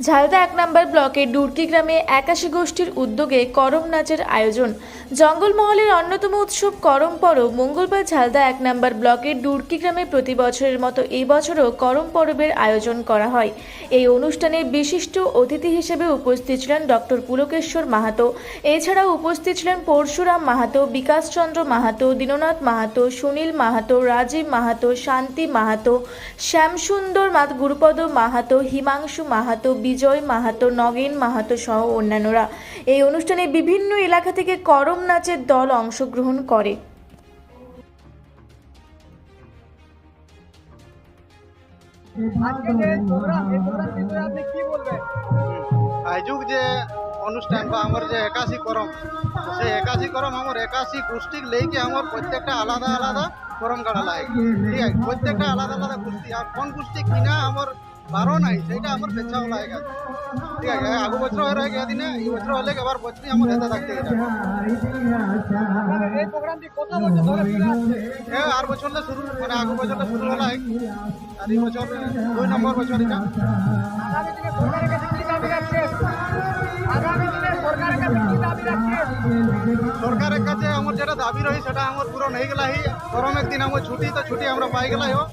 ঝালদা এক নম্বর ব্লকের ডুরকি গ্রামে একাশি গোষ্ঠীর উদ্যোগে করম নাচের আয়োজন। জঙ্গলমহলের অন্যতম উৎসব করম পরব। মঙ্গলবার ঝালদা এক নম্বর ব্লকের ডুরকি গ্রামে প্রতি বছরের মতো এই বছরও করম পরবের আয়োজন করা হয়। এই অনুষ্ঠানে বিশিষ্ট অতিথি হিসেবে উপস্থিত ছিলেন ডক্টর পুলকেশ্বর মাহাতো। এছাড়াও উপস্থিত ছিলেন পরশুরাম মাহাতো, বিকাশচন্দ্র মাহাতো, দীননাথ মাহাতো, সুনীল মাহাতো, রাজীব মাহাতো, শান্তি মাহাতো, শ্যামসুন্দর মাত গুরুপদ মাহাতো, হিমাংশু মাহাতো বিজয়, মাহাতো নগেন, মাহাতো সহ অন্যান্যরা। এই অনুষ্ঠানে বিভিন্ন এলাকা থেকে করম নাচের দল অংশগ্রহণ করে। আজকে যে অনুষ্ঠান বা আমার যে একাশি করম, সেই একাশি করম আমার একাশি গোষ্ঠীর লেগে আমার প্রত্যেকটা আলাদা আলাদা করম কাটা লাগে। ঠিক আছে? প্রত্যেকটা আলাদা আলাদা গোষ্ঠী। আর কোন গোষ্ঠী কিনা আমার বারো নাই সেটা আমার লাগে গেছে ঠিক আছে আগু বছর হয়ে গিয়ে দিনে এই বছর হলে এবার বছরই আমার হেতে থাকতে এই প্রোগ্রামটি কত বছর ধরে এ আর বছরটা শুরু মানে আগু বছরটা শুরু হলো আর এই বছর দুই নম্বর বছর এটা আগামী দিনে সরকারের কাছে কি দাবি রাখছেন আগামী দিনে সরকারের কাছে কি দাবি রাখছেন সরকারের কাছে আমার যেটা দাবি রহি সেটা আমার পূরণ হয়ে গেলাহি। গরমের দিন আমার ছুটি তো ছুটি আমরা পাই গেলাই হোক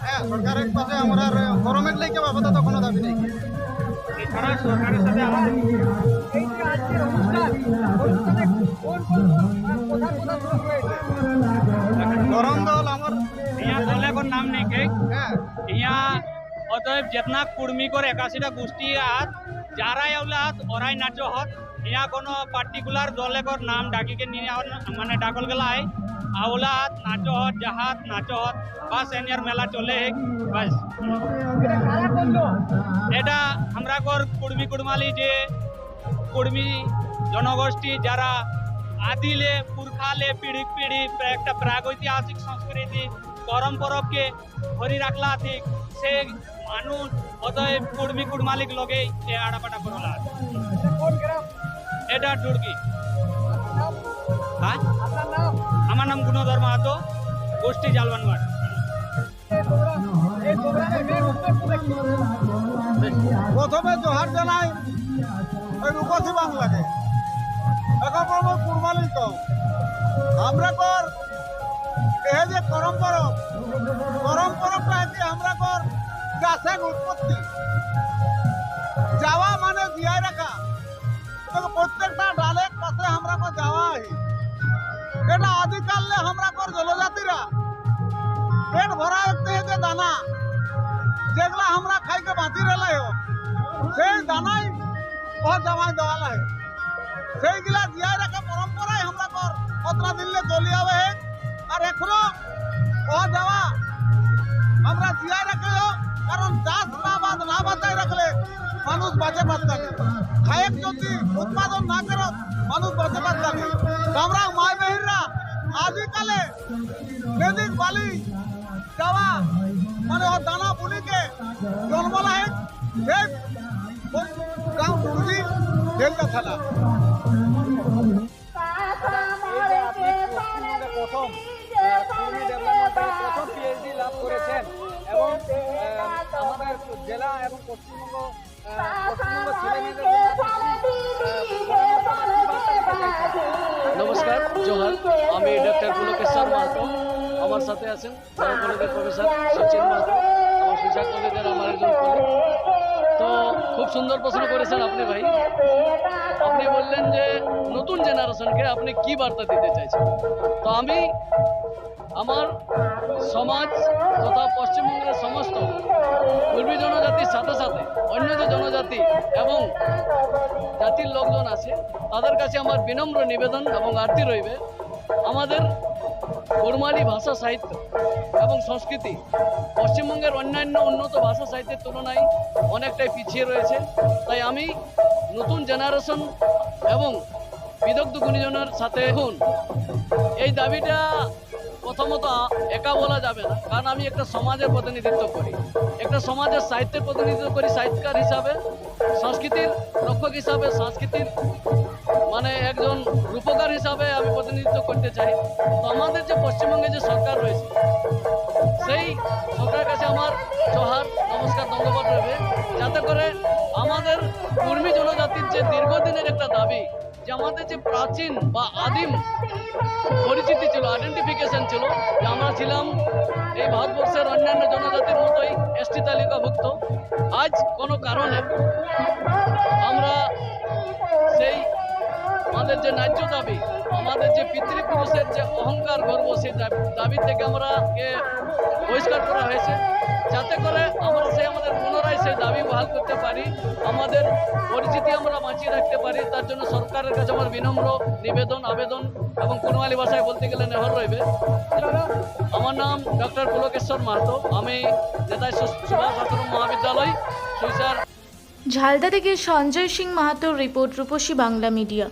হ্যাঁ সরকারের কাছে আমরা আর গরমের লেগে আপাতত কোনো দাবি নেই এছাড়া সরকারের সাথে আমাদের এই যে আজকের অনুষ্ঠান অনুষ্ঠানে কোন কোন আহ, প্রধান প্রধান লোক রয়েছে গরম দল আমার यहाँ दल को नाम नहीं के হ্যাঁ यहाँ অতএব যেতনা কুর্মী করে একাশিটা গোষ্ঠী আত যারাই ওলাত ওরাই নাচ হত ইয়া কোনো পার্টিকুলার দলে কর নাম ডাকিকে নিয়ে আওয়ার- মানে ডাকল গেলাই আওলাত নাচ হত জাহাত নাচ হত বাস এনিয়ার মেলা চলে হেক বাস। এটা কারা করল এটা আমরা কর কুর্মী কুড়মালি যে কুর্মী জনগোষ্ঠী যারা আদিলে পুরখালে পিঢ়ি পিঢ়ি একটা প্রাগৈতিহাসিক সংস্কৃতি পরম্পরকে ধরি রাখলা ঠিক সে মানুষ অতএব কুর্মী কুড়মালিক লগে এ আড়াপাটা করলা এটা কোন গ্রাম? এটা ডুড়কি। আপনার নাম? হ্যাঁ? এই এই মেন উদ্দেশ্যটা কি প্রথমে জোহার জানাই ওই রূপসী বাংলাকে। এখন বলব কুরবানি তো আমরা কর এ যে করম পরব করম পরবটা হচ্ছে আমরা কর গাছের উৎপত্তি? দানা। যেগুলা আমরা খাইকে বাঁচি রেলাই সেই দানাই ও জামাই দেওয়া লাগে সেইগুলা জিয়াই রাখা পরম্পরাই আমরা কর কতটা দিল্লে চলি যাবে আর এখনও ও দেওয়া আমরা জিয়াই রাখলে কারণ চাষ না বাদ না বাঁচাই রাখলে মানুষ বাঁচে পারতাম খায়েক যদি উৎপাদন না করো, মানুষ বাঁচে পারতাম আমরা মাই বেহিনরা আজকালে নদীর বালি যাওয়া। মানে ও দানা বুনিকে জন্ম লাগে সেই গাঁও ডুড়ি জেলটা থানা। এই যে আপনি পশ্চিমবঙ্গে প্রথম প্রথম পিএইচডি লাভ এবং জেলা এবং নমস্কার, জোহার। আমি ডক্টর পুলকেশ্বর মাহাতো। আমার সাথে আছেন, আমার তো খুব সুন্দর প্রশ্ন করেছেন আপনি ভাই। আপনি বললেন যে নতুন জেনারেশনকে আপনি কি বার্তা দিতে চাইছেন? তো আমি আমার সমাজ তথা পশ্চিমবঙ্গের সমস্ত পূর্বী জনজাতির সাথে সাথে অন্য যে জনজাতি এবং জাতির লোকজন আছে, তাদের কাছে আমার বিনম্র নিবেদন এবং আরতি রইবে। আমাদের কুরমালি ভাষা সাহিত্য এবং সংস্কৃতি পশ্চিমবঙ্গের অন্যান্য উন্নত ভাষা সাহিত্যের তুলনায় অনেকটাই পিছিয়ে রয়েছে। তাই আমি নতুন জেনারেশন এবং বিদগ্ধ গুণীজনের সাথে এখন এই দাবিটা প্রথমত একা বলা যাবে না, কারণ আমি একটা সমাজের প্রতিনিধিত্ব করি। একটা সমাজের সাহিত্যের প্রতিনিধিত্ব করি সাহিত্যকার হিসাবে, সংস্কৃতির রক্ষক হিসাবে, সংস্কৃতির মানে একজন রূপকার হিসাবে আমি প্রতিনিধিত্ব করতে চাই। তো আমাদের যে পশ্চিমবঙ্গে যে সরকার রয়েছে, সেই সরকারের কাছে আমার জোহার নমস্কার, ধন্যবাদ রয়েছে যাতে করে আমাদের কর্মী জনজাতির যে দীর্ঘদিনের একটা দাবি, যে আমাদের যে প্রাচীন বা আদিম পরিচিতি ছিল আইডেন্টিফিকেশন ছিল, যে আমরা ছিলাম এই ভারতবর্ষের অন্যান্য জনজাতির মতোই এসটি তালিকাভুক্ত। আজ কোনো কারণে আমরা যে ন্যায্য দাবি, আমাদের যে পিতৃপুরুষের যে অহংকার গর্ব, সেই দাবি- থেকে আমরা বহিষ্কার করা হয়েছে। যাতে করে আমরা সেই আমাদের পুনরায় সেই দাবি বহাল করতে পারি, আমাদের পরিচিতি আমরা বাঁচিয়ে রাখতে পারি। তার জন্য সরকারের কাছে আমার বিনম্র নিবেদন, আবেদন এবং কোনোয়ালি ভাষায় বলতে গেলে নেহর রইবে। আমার নাম ডক্টর পুলকেশ্বর মাহাতো। আমি নেতাজি সুভাষ আশ্রম মহাবিদ্যালয়, সুইসার ঝালদা থেকে সঞ্জয় সিং মাহাতোর রিপোর্ট রূপসী বাংলা মিডিয়া।